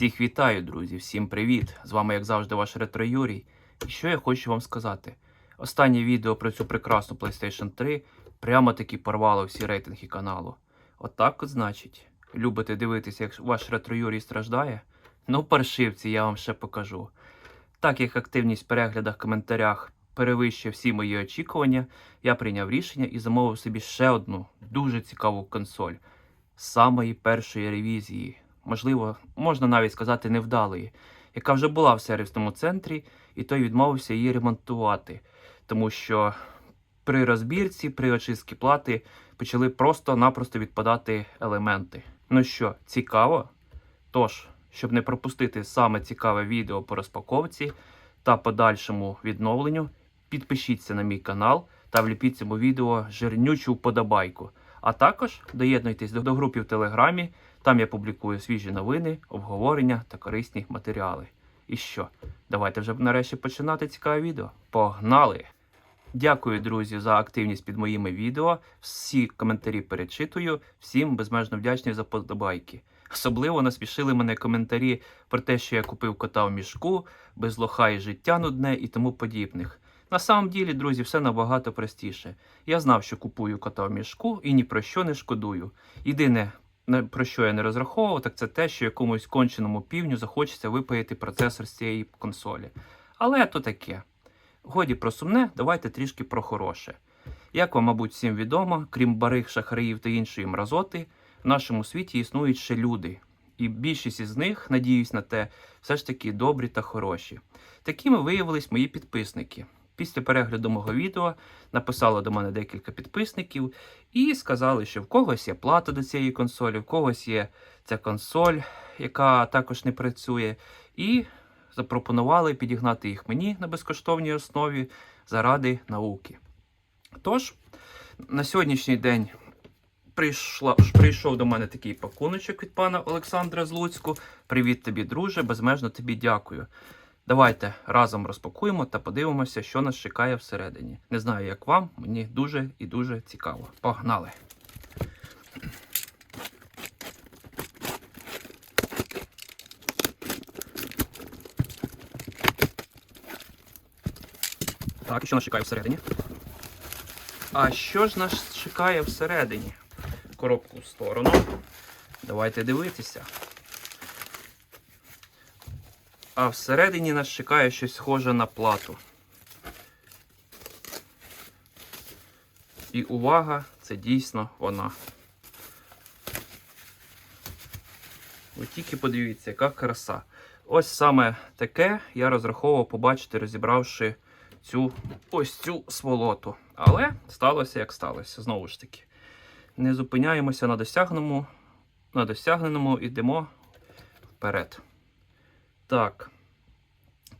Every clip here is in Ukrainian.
Всіх вітаю, друзі, всім привіт! З вами, як завжди, ваш ретро Юрій. І що я хочу вам сказати? Останнє відео про цю прекрасну PlayStation 3 прямо таки порвало всі рейтинги каналу. Отак от, значить, любите дивитися, як ваш ретро Юрій страждає? Ну, паршивці, я вам ще покажу. Так як активність в переглядах, коментарях перевищує всі мої очікування, я прийняв рішення і замовив собі ще одну дуже цікаву консоль з самої першої ревізії можливо, можна навіть сказати, невдалої, яка вже була в сервісному центрі, і той відмовився її ремонтувати, тому що при розбірці, при очистці плати почали просто-напросто відпадати елементи. Ну що, цікаво? Тож, щоб не пропустити саме цікаве відео по розпаковці та подальшому відновленню, підпишіться на мій канал та вліпіть цьому відео жирнючу вподобайку. А також доєднуйтесь до, групи в Телеграмі, там я публікую свіжі новини, обговорення та корисні матеріали. І що? Давайте вже нарешті починати цікаве відео. Погнали! Дякую, друзі, за активність під моїми відео. Всі коментарі перечитую, всім безмежно вдячний за подобайки. Особливо насмішили мене коментарі про те, що я купив кота в мішку, без лоха і життя нудне і тому подібних. На самом ділі, друзі, все набагато простіше. Я знав, що купую кота в мішку і ні про що не шкодую. Єдине, про що я не розраховував, так це те, що якомусь конченому півню захочеться випаяти процесор з цієї консолі. Але то таке. Годі про сумне, давайте трішки про хороше. Як вам, мабуть, всім відомо, крім барих, шахраїв та іншої мразоти, в нашому світі існують ще люди. І більшість із них, надіюсь на те, все ж таки добрі та хороші. Такими виявились мої підписники. Після перегляду мого відео написало до мене декілька підписників і сказали, що в когось є плата до цієї консолі, в когось є ця консоль, яка також не працює, і запропонували підігнати їх мені на безкоштовній основі заради науки. Тож, на сьогоднішній день прийшла, прийшов до мене такий пакуночок від пана Олександра Злуцьку. Привіт тобі, друже, безмежно тобі дякую. Давайте разом розпакуємо та подивимося, що нас чекає всередині. Не знаю, як вам, мені дуже і дуже цікаво. Погнали! Так, що нас чекає всередині? А що ж нас чекає всередині? Коробку в сторону. Давайте дивитися. А всередині нас чекає щось схоже на плату. І увага, це дійсно вона. Ви тільки подивіться, яка краса. Ось саме таке я розраховував побачити, розібравши цю ось цю сволоту. Але сталося як сталося. Знову ж таки. Не зупиняємося на досягненому, на досягненому йдемо вперед. Так.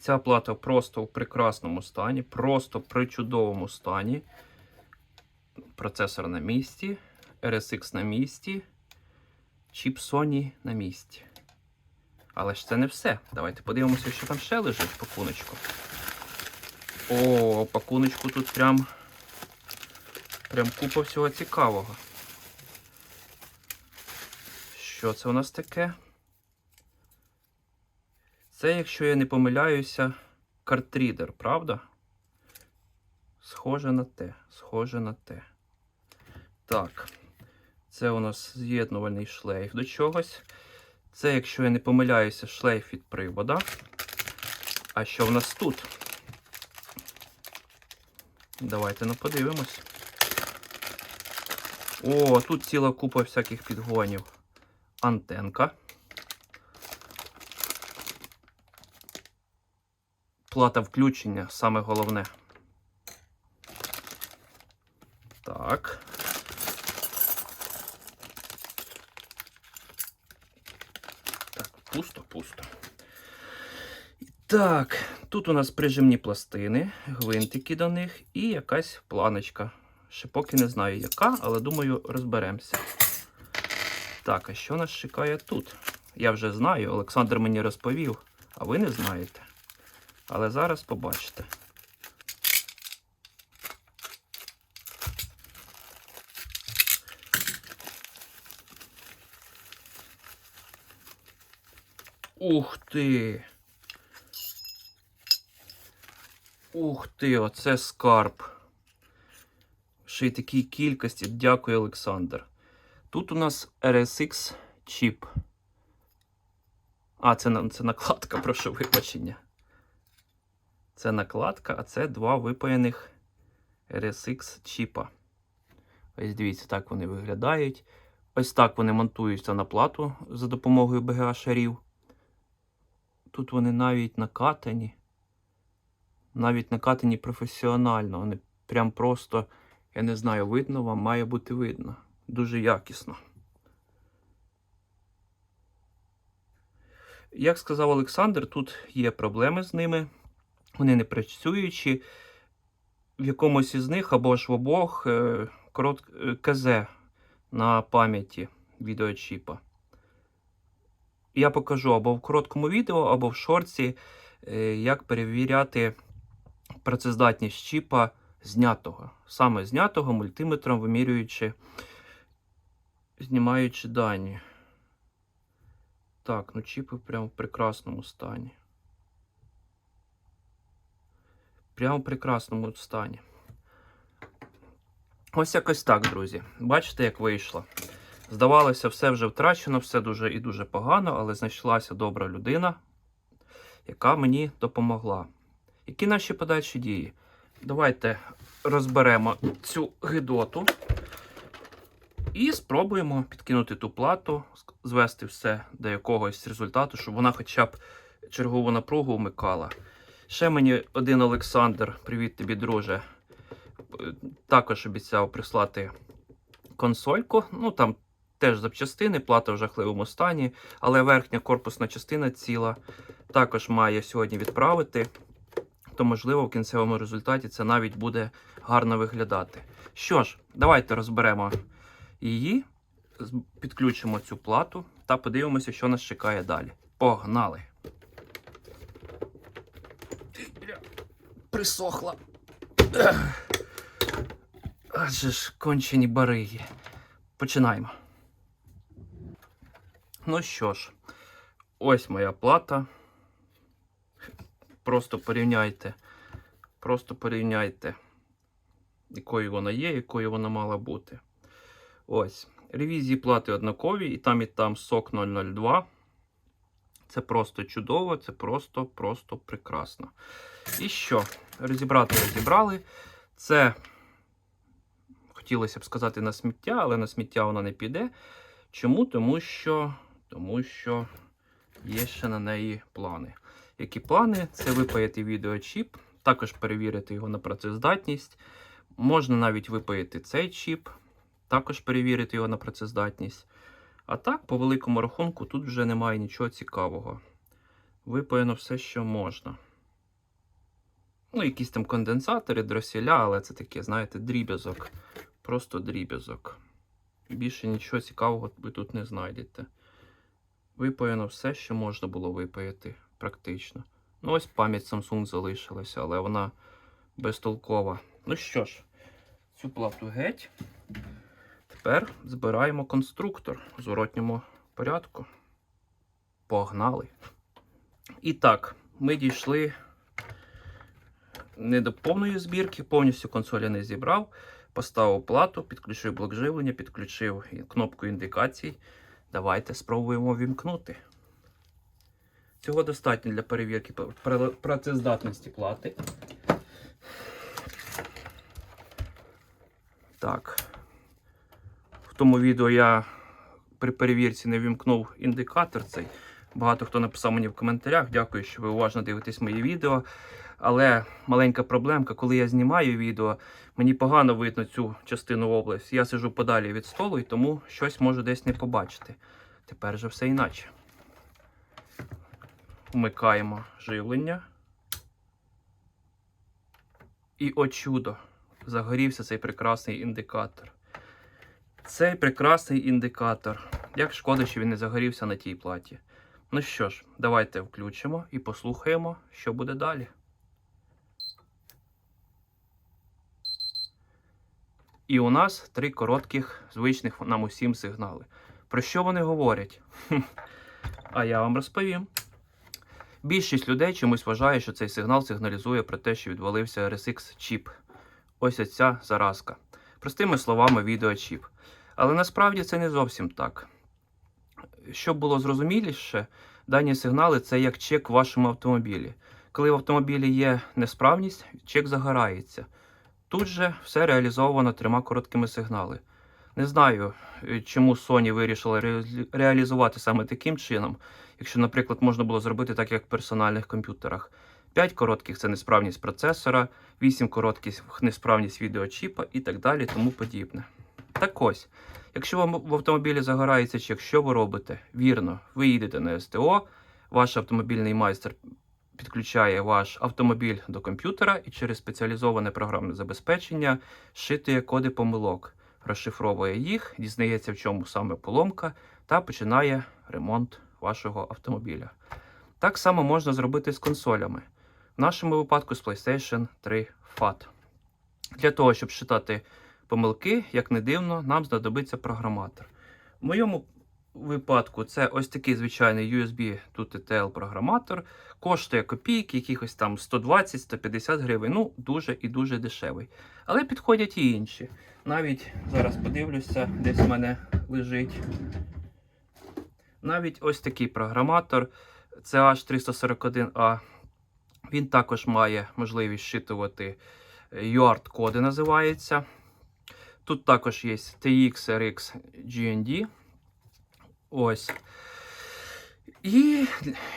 Ця плата просто в прекрасному стані, просто при чудовому стані. Процесор на місці, RSX на місці, чіп Sony на місці. Але ж це не все. Давайте подивимося, що там ще лежить пакуночку. О, пакуночку тут прям, прям купа всього цікавого. Що це у нас таке? Це, якщо я не помиляюся, картрідер, правда? Схоже на те, схоже на те. Так, це у нас з'єднувальний шлейф до чогось. Це, якщо я не помиляюся, шлейф від привода. А що в нас тут? Давайте ну подивимось. О, тут ціла купа всяких підгонів. Антенка. Плата включення, саме головне. Так. Так, пусто, пусто. Так, тут у нас прижимні пластини, гвинтики до них і якась планочка. Ще поки не знаю яка, але думаю, розберемося. Так, а що нас чекає тут? Я вже знаю, Олександр мені розповів, а ви не знаєте. Але зараз побачите. Ух ти! Ух ти, оце скарб. Ще й такій кількості. Дякую, Олександр. Тут у нас RSX чіп. А, це, це накладка, прошу вибачення. Це накладка, а це два випаяних RSX чіпа. Ось дивіться, так вони виглядають. Ось так вони монтуються на плату за допомогою BGA шарів. Тут вони навіть накатані. Навіть накатані професіонально. Вони прям просто, я не знаю, видно вам, має бути видно. Дуже якісно. Як сказав Олександр, тут є проблеми з ними. Вони не працюючі. В якомусь із них або ж в обох е, корот... е, КЗ на пам'яті відеочіпа. Я покажу або в короткому відео, або в шорці, е, як перевіряти працездатність чіпа знятого. Саме знятого мультиметром вимірюючи, знімаючи дані. Так, ну чіпи прямо в прекрасному стані. Прямо в прекрасному стані. Ось якось так, друзі. Бачите, як вийшло. Здавалося, все вже втрачено, все дуже і дуже погано, але знайшлася добра людина, яка мені допомогла. Які наші подальші дії? Давайте розберемо цю гидоту і спробуємо підкинути ту плату, звести все до якогось результату, щоб вона хоча б чергову напругу вмикала. Ще мені один Олександр, привіт тобі, друже. Також обіцяв прислати консольку. Ну там теж запчастини, плата в жахливому стані, але верхня корпусна частина ціла. Також має сьогодні відправити. То, можливо, в кінцевому результаті це навіть буде гарно виглядати. Що ж, давайте розберемо її, підключимо цю плату та подивимося, що нас чекає далі. Погнали! Ти, бля, Присохла. Адже ж кончені бариги. Починаємо. Ну що ж, ось моя плата. Просто порівняйте. Просто порівняйте, якою вона є, якою вона мала бути. Ось. Ревізії плати однакові, і там, і там сок 002. Це просто чудово, це просто, просто прекрасно. І що? Розібрати розібрали. Це хотілося б сказати на сміття, але на сміття вона не піде. Чому? Тому що, тому що є ще на неї плани. Які плани? Це випаяти відеочіп, також перевірити його на працездатність. Можна навіть випаяти цей чіп, також перевірити його на працездатність. А так, по великому рахунку, тут вже немає нічого цікавого. Випаяно все, що можна. Ну, якісь там конденсатори, дросіля, але це таке, знаєте, дріб'язок. Просто дріб'язок. Більше нічого цікавого ви тут не знайдете. Випаяно все, що можна було випаяти, практично. Ну, ось пам'ять Samsung залишилася, але вона безтолкова. Ну що ж, цю плату геть. Тепер збираємо конструктор в зворотньому порядку. Погнали. І так, ми дійшли не до повної збірки, повністю консоль я не зібрав. Поставив плату, підключив блок живлення, підключив кнопку індикацій. Давайте спробуємо вімкнути. Цього достатньо для перевірки пр- пр- працездатності плати. Так. В тому відео я при перевірці не вімкнув індикатор цей. Багато хто написав мені в коментарях. Дякую, що ви уважно дивитесь мої відео. Але маленька проблемка, коли я знімаю відео, мені погано видно цю частину області. Я сижу подалі від столу і тому щось можу десь не побачити. Тепер же все іначе. Вмикаємо живлення. І о чудо! Загорівся цей прекрасний індикатор. Цей прекрасний індикатор. Як шкода, що він не загорівся на тій платі. Ну що ж, давайте включимо і послухаємо, що буде далі. І у нас три коротких, звичних нам усім сигнали. Про що вони говорять? А я вам розповім. Більшість людей чомусь вважає, що цей сигнал сигналізує про те, що відвалився RSX чіп. Ось оця заразка. Простими словами, відеочіп. Але насправді це не зовсім так. Щоб було зрозуміліше, дані сигнали це як чек в вашому автомобілі. Коли в автомобілі є несправність, чек загорається. Тут же все реалізовано трьома короткими сигнали. Не знаю, е, чому Sony вирішила реалі- реалізувати саме таким чином, якщо, наприклад, можна було зробити так, як в персональних комп'ютерах. 5 коротких це несправність процесора, 8 коротких несправність відеочіпа і так далі, тому подібне. Так ось, якщо вам в автомобілі загорається чек, що ви робите? Вірно, ви їдете на СТО, ваш автомобільний майстер підключає ваш автомобіль до комп'ютера і через спеціалізоване програмне забезпечення шитує коди помилок, розшифровує їх, дізнається, в чому саме поломка, та починає ремонт вашого автомобіля. Так само можна зробити з консолями. В нашому випадку з PlayStation 3 FAT. Для того, щоб читати помилки, як не дивно, нам знадобиться програматор. В моєму випадку це ось такий звичайний USB тут TTL програматор. Коштує копійки, якихось там 120-150 гривень. Ну, дуже і дуже дешевий. Але підходять і інші. Навіть зараз подивлюся, десь в мене лежить. Навіть ось такий програматор CH341A. Він також має можливість щитувати UART-коди, називається. Тут також є TX RX GND. Ось. І,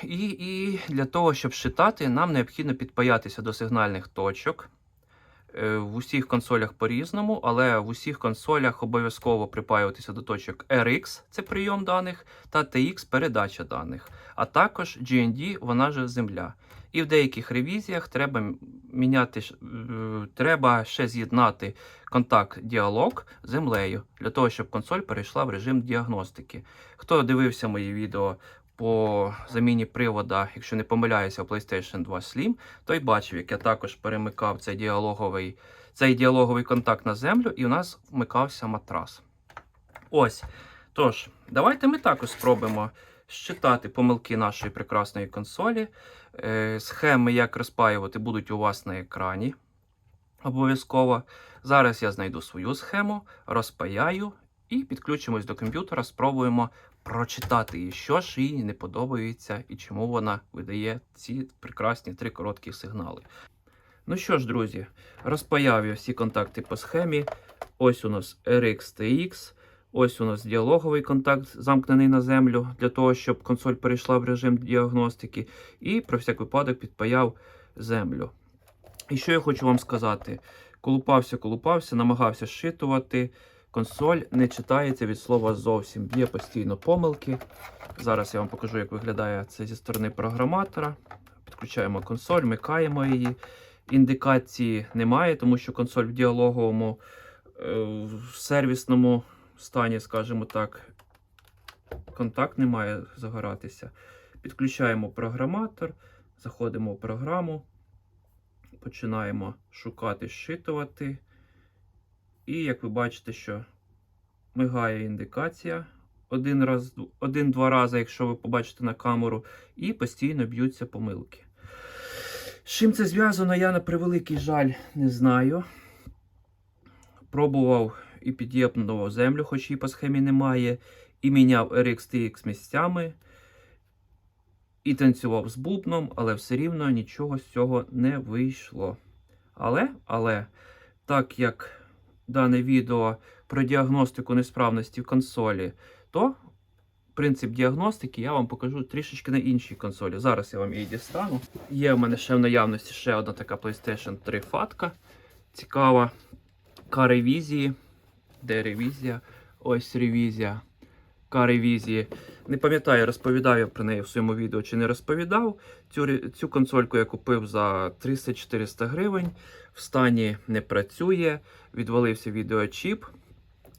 і, і для того, щоб читати, нам необхідно підпаятися до сигнальних точок. Е, В усіх консолях по-різному, але в усіх консолях обов'язково припаюватися до точок RX, це прийом даних, та TX передача даних, а також GND, вона же земля. І в деяких ревізіях треба міняти, е, треба ще з'єднати контакт діалог з землею для того, щоб консоль перейшла в режим діагностики. Хто дивився мої відео по заміні привода, якщо не помиляюся, PlayStation 2 Slim, той бачив, як я також перемикав цей діалоговий, цей діалоговий контакт на землю, і у нас вмикався матрас. Ось. Тож, давайте ми також спробуємо щитати помилки нашої прекрасної консолі. Е, Схеми, як розпаювати, будуть у вас на екрані. Обов'язково. Зараз я знайду свою схему, розпаяю і підключимось до комп'ютера, спробуємо прочитати її, що ж їй не подобається і чому вона видає ці прекрасні три короткі сигнали. Ну що ж, друзі, розпаяв я всі контакти по схемі. Ось у нас RX-TX, ось у нас діалоговий контакт, замкнений на землю, для того, щоб консоль перейшла в режим діагностики. І про всяк випадок підпаяв землю. І що я хочу вам сказати: колупався, колупався, намагався зшитувати. Консоль не читається від слова зовсім. Б'є постійно помилки. Зараз я вам покажу, як виглядає це зі сторони програматора. Підключаємо консоль, вмикаємо її. Індикації немає, тому що консоль в діалоговому е, в сервісному стані, скажімо так, контакт не має загоратися. Підключаємо програматор, заходимо в програму, починаємо шукати, зшитувати. І як ви бачите, що мигає індикація один раз, один-два рази, якщо ви побачите на камеру, і постійно б'ються помилки. З чим це зв'язано, я на превеликий жаль не знаю. Пробував і під'єднував землю, хоч її по схемі немає, і міняв RX-TX місцями, і танцював з бубном, але все рівно нічого з цього не вийшло. Але, але, так як дане відео про діагностику несправності в консолі, то принцип діагностики я вам покажу трішечки на іншій консолі. Зараз я вам її дістану. Є в мене ще в наявності ще одна така PlayStation 3 фатка. Цікава. К-ревізії. Де ревізія? Ось ревізія. К-ревізії. Не пам'ятаю, розповідав я про неї в своєму відео чи не розповідав. Цю, цю консольку я купив за 300-400 гривень. В стані не працює. Відвалився відеочіп.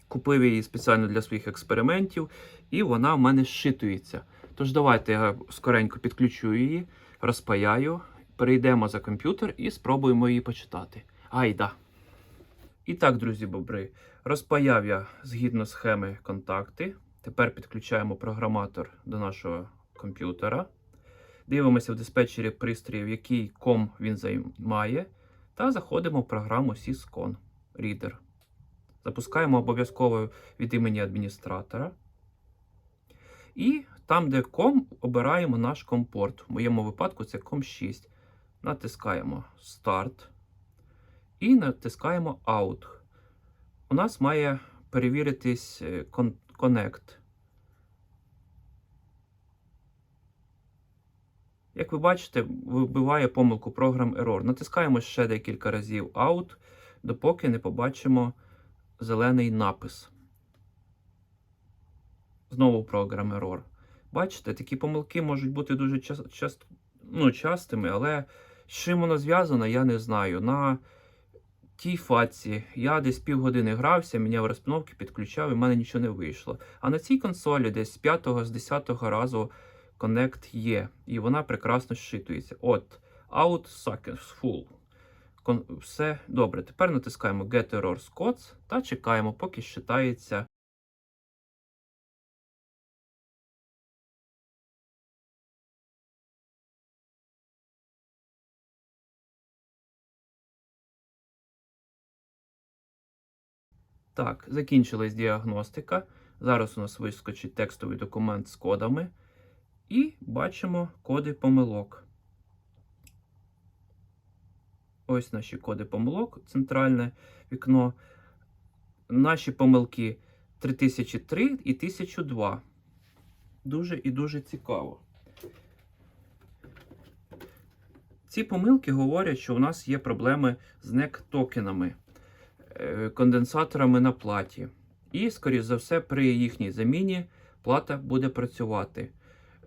Купив її спеціально для своїх експериментів, і вона в мене зшитується. Тож давайте я скоренько підключу її, розпаяю, перейдемо за комп'ютер і спробуємо її почитати. Айда! І так, друзі бобри, розпаяв я згідно схеми контакти. Тепер підключаємо програматор до нашого комп'ютера. Дивимося в диспетчері пристроїв, який ком він займає, та заходимо в програму Syscon Reader. Запускаємо обов'язково від імені адміністратора. І там, де ком, обираємо наш компорт. В моєму випадку це ком 6. Натискаємо Start і натискаємо Out. У нас має перевіритись е, Connect. Як ви бачите, вибиває помилку програм Error. Натискаємо ще декілька разів Out, допоки не побачимо зелений напис. Знову програм Error. Бачите, такі помилки можуть бути дуже час, час, ну, частими, але з чим воно зв'язано, я не знаю. На тій фаці я десь півгодини грався, міняв розпіновки, підключав, і в мене нічого не вийшло. А на цій консолі десь з 5 з 10 разу Connect є, і вона прекрасно щитується. От, out suckers full. Кон- Все добре. Тепер натискаємо Get Errors Codes та чекаємо, поки считається. Так, закінчилась діагностика. Зараз у нас вискочить текстовий документ з кодами. І бачимо коди помилок. Ось наші коди помилок, центральне вікно. Наші помилки 3003 і 1002. Дуже і дуже цікаво. Ці помилки говорять, що у нас є проблеми з NEC-токенами, е, конденсаторами на платі. І, скоріш за все, при їхній заміні плата буде працювати.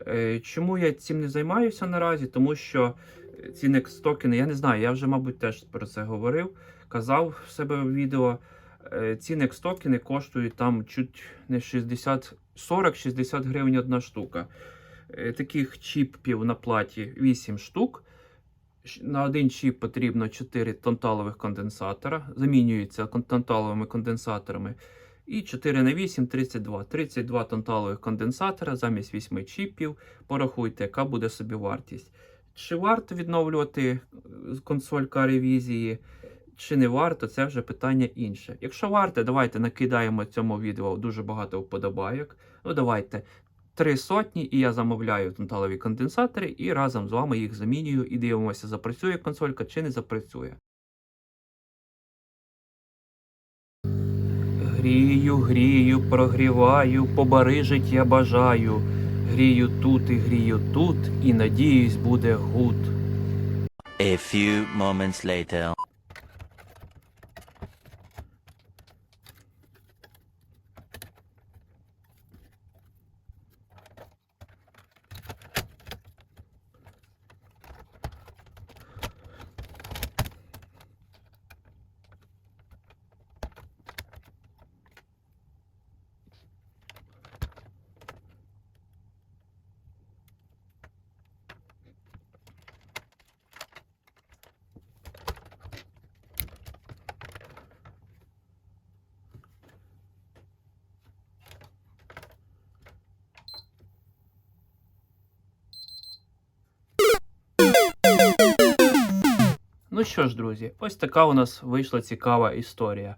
Е, Чому я цим не займаюся наразі? Тому що ці Next токени, я не знаю, я вже, мабуть, теж про це говорив, казав в себе в відео. Е, Ці Next токени коштують там чуть не 60, 40-60 гривень одна штука. Е, Таких чіпів на платі 8 штук. На один чіп потрібно 4 танталових конденсатора, замінюються танталовими конденсаторами. І 4 на 8 32. 32 танталових конденсатора замість 8 чіпів. Порахуйте, яка буде собі вартість. Чи варто відновлювати е, консолька ревізії, чи не варто, це вже питання інше. Якщо варто, давайте накидаємо цьому відео дуже багато вподобайок. Ну, давайте три сотні, і я замовляю танталові конденсатори, і разом з вами їх замінюю і дивимося, запрацює консолька чи не запрацює. Грію, грію, прогріваю, побарижить я бажаю. Грію тут і грію тут, і надіюсь, буде гуд. A few moments later. Ну що ж, друзі, ось така у нас вийшла цікава історія.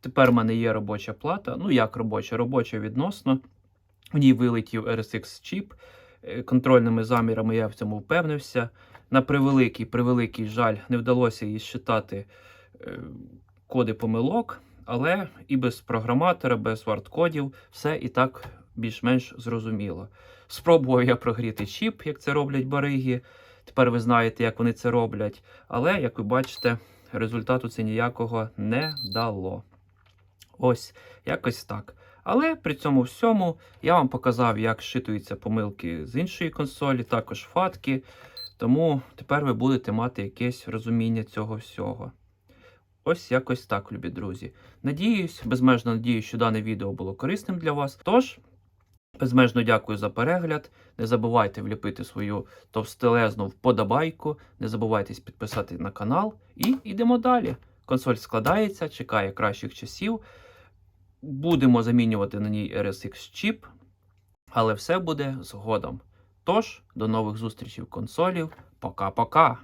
Тепер в мене є робоча плата. Ну, як робоча, робоча відносно. В ній вилетів RSX чіп. Е, Контрольними замірами я в цьому впевнився. На превеликий, превеликий жаль, не вдалося їй считати е, коди помилок, але і без програматора, без вард-кодів все і так більш-менш зрозуміло. Спробував я прогріти чіп, як це роблять бариги. Тепер ви знаєте, як вони це роблять. Але, як ви бачите, результату це ніякого не дало. Ось, якось так. Але при цьому всьому я вам показав, як щитуються помилки з іншої консолі, також фатки. Тому тепер ви будете мати якесь розуміння цього всього. Ось якось так, любі друзі. Надіюсь, безмежно надіюсь, що дане відео було корисним для вас. Тож, безмежно дякую за перегляд. Не забувайте вліпити свою товстелезну вподобайку, не забувайте підписати на канал і йдемо далі. Консоль складається, чекає кращих часів. Будемо замінювати на ній RSX чіп, але все буде згодом. Тож, до нових зустрічей в консолів. Пока-пока!